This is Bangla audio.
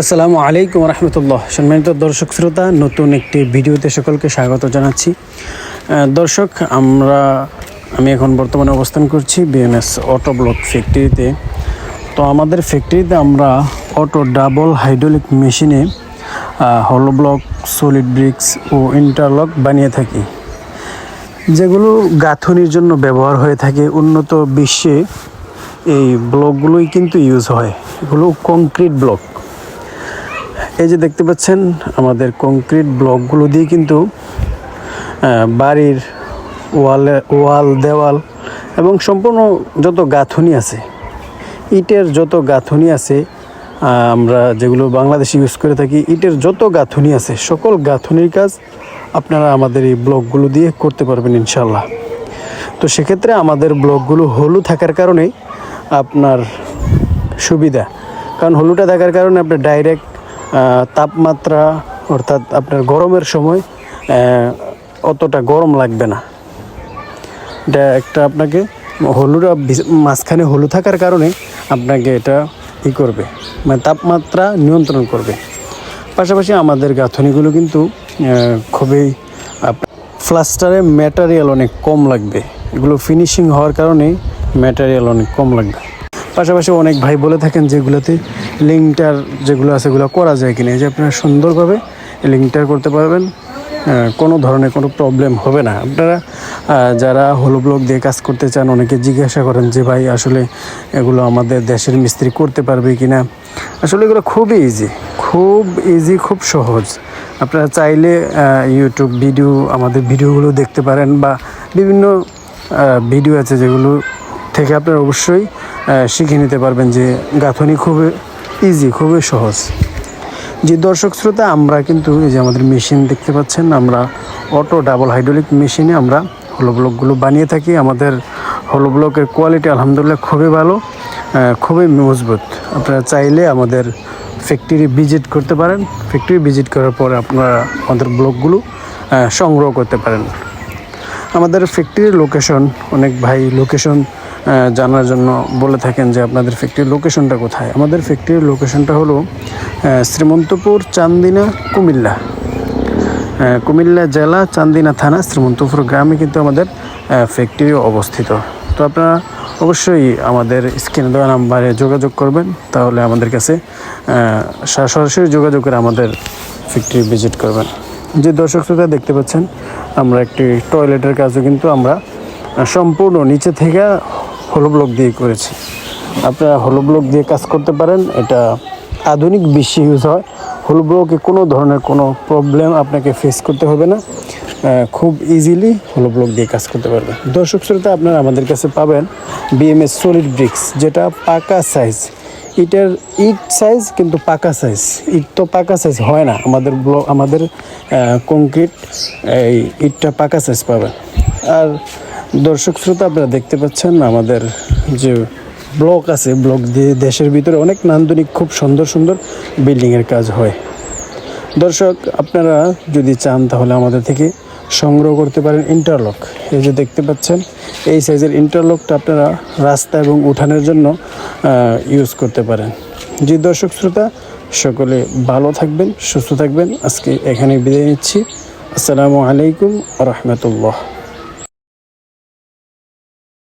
আসসালামু আলাইকুম রহমতুল্লাহ। সম্মানিত দর্শক শ্রোতা, নতুন একটি ভিডিওতে সকলকে স্বাগত জানাচ্ছি। দর্শক, আমরা, আমি এখন বর্তমানে অবস্থান করছি বিএমএস অটো ব্লক ফ্যাক্টরিতে তো আমাদের ফ্যাক্টরিতে আমরা অটো ডাবল হাইড্রোলিক মেশিনে হলো ব্লক সলিড ব্রিক্স ও ইন্টারলক বানিয়ে থাকি। যেগুলো গাঁথনির জন্য ব্যবহার হয়ে থাকে। উন্নত বিশ্বে এই ব্লকগুলোই কিন্তু ইউজ হয়। এগুলো কংক্রিট ব্লক এই যে দেখতে পাচ্ছেন, আমাদের কংক্রিট ব্লকগুলো দিয়ে কিন্তু বাড়ির ওয়ালে, ওয়াল, দেওয়াল এবং সম্পূর্ণ যত গাঁথনি আছে, ইটের যত গাঁথনি আছে আমরা যেগুলো বাংলাদেশে ইউজ করে থাকি, ইটের যত গাঁথনি আছে, সকল গাঁথনির কাজ আপনারা আমাদের এই ব্লকগুলো দিয়ে করতে পারবেন ইনশাল্লাহ তো সেক্ষেত্রে আমাদের ব্লকগুলো হলু থাকার কারণে আপনার সুবিধা। কারণ হলুটা থাকার কারণে আপনার ডাইরেক্ট তাপমাত্রা, অর্থাৎ আপনার গরমের সময় অতটা গরম লাগবে না। এটা একটা আপনাকে বিস- মাঝখানে হলু থাকার কারণে আপনাকে এটা ই করবে মানে তাপমাত্রা নিয়ন্ত্রণ করবে। পাশাপাশি আমাদের গাঁথনিগুলো কিন্তু খুবই ফ্লাস্টারে ম্যাটারিয়াল অনেক কম লাগবে। এগুলো ফিনিশিং হওয়ার কারণে ম্যাটারিয়াল অনেক কম লাগবে। পাশাপাশি অনেক ভাই বলে থাকেন যেগুলোতে লিঙ্কটার যেগুলো আছে সেগুলো করা যায় কিনা। এই যে আপনারা সুন্দরভাবে লিঙ্কটার করতে পারবেন কোনো ধরনের কোনো প্রবলেম হবে না। আপনারা যারা হলো ব্লক দিয়ে কাজ করতে চান, অনেকে জিজ্ঞাসা করেন যে, ভাই, আসলে এগুলো আমাদের দেশের মিস্ত্রি করতে পারবে কি না আসলে এগুলো খুবই ইজি খুব ইজি খুব সহজ। আপনারা চাইলে ইউটিউব ভিডিও আমাদের ভিডিওগুলো দেখতে পারেন বা বিভিন্ন ভিডিও আছে যেগুলো থেকে আপনারা অবশ্যই শিখে নিতে পারবেন যে গাঁথনি খুবই ইজি খুবই সহজ। যে দর্শক শ্রোতা, আমরা কিন্তু এই যে আমাদের মেশিন দেখতে পাচ্ছেন, আমরা অটো ডাবল হাইড্রোলিক মেশিনে আমরা হলো ব্লকগুলো বানিয়ে থাকি। আমাদের হলো ব্লকের কোয়ালিটি আলহামদুলিল্লাহ খুবই ভালো খুবই মজবুত। আপনারা চাইলে আমাদের ফ্যাক্টরি ভিজিট করতে পারেন। ফ্যাক্টরি ভিজিট করার পরে আপনারা আমাদের ব্লকগুলো সংগ্রহ করতে পারেন। আমাদের ফ্যাক্টরির লোকেশন অনেক ভাই লোকেশন জানার জন্য বলে থাকেন যে আপনাদের ফ্যাক্টরির লোকেশনটা কোথায়? আমাদের ফ্যাক্টরির লোকেশনটা হলো শ্রীমন্তপুর চান্দিনা কুমিল্লা। কুমিল্লা জেলা চান্দিনা থানা, শ্রীমন্তপুর গ্রামে কিন্তু আমাদের ফ্যাক্টরি অবস্থিত। তো আপনারা অবশ্যই আমাদের স্ক্রিনে দেওয়া নাম্বারে যোগাযোগ করবেন, তাহলে আমাদের কাছে সরাসরি যোগাযোগ করে আমাদের ফ্যাক্টরি ভিজিট করবেন। যে দর্শক শ্রোতা দেখতে পাচ্ছেন, আমরা একটি টয়লেটের কাজও কিন্তু আমরা সম্পূর্ণ নিচে থেকে হলো ব্লক দিয়ে করেছি। আপনারা হলো ব্লক দিয়ে কাজ করতে পারেন, এটা আধুনিক বিশ্বে ইউজ হয়। হলো ব্লকে কোনো ধরনের কোনো প্রবলেম আপনাকে ফেস করতে হবে না। খুব ইজিলি হলো ব্লক দিয়ে কাজ করতে পারবেন। দর্শক শ্রোতা, আপনারা আমাদের কাছে পাবেন বিএমএস সলিড ব্রিক্স যেটা পাকা সাইজ ইটের ইট সাইজ কিন্তু পাকা সাইজ ইট তো পাকা সাইজ হয় না। আমাদের ব্লক আমাদের কংক্রিট এই ইটটা পাকা সাইজ পাবেন। আর দর্শক শ্রোতা, আপনারা দেখতে পাচ্ছেন আমাদের যে ব্লক আছে, ব্লক দিয়ে দেশের ভিতরে অনেক নান্দনিক, খুব সুন্দর সুন্দর বিল্ডিংয়ের কাজ হয়। দর্শক, আপনারা যদি চান তাহলে আমাদের থেকে সংগ্রহ করতে পারেন ইন্টারলক এই যে দেখতে পাচ্ছেন, এই সাইজের ইন্টারলকটা আপনারা রাস্তা এবং উঠানের জন্য ইউজ করতে পারেন। যে দর্শক শ্রোতা, সকলে ভালো থাকবেন, সুস্থ থাকবেন। আজকে এখানে বিদায় নিচ্ছি। আসসালামু আলাইকুম রহমতুল্লাহ।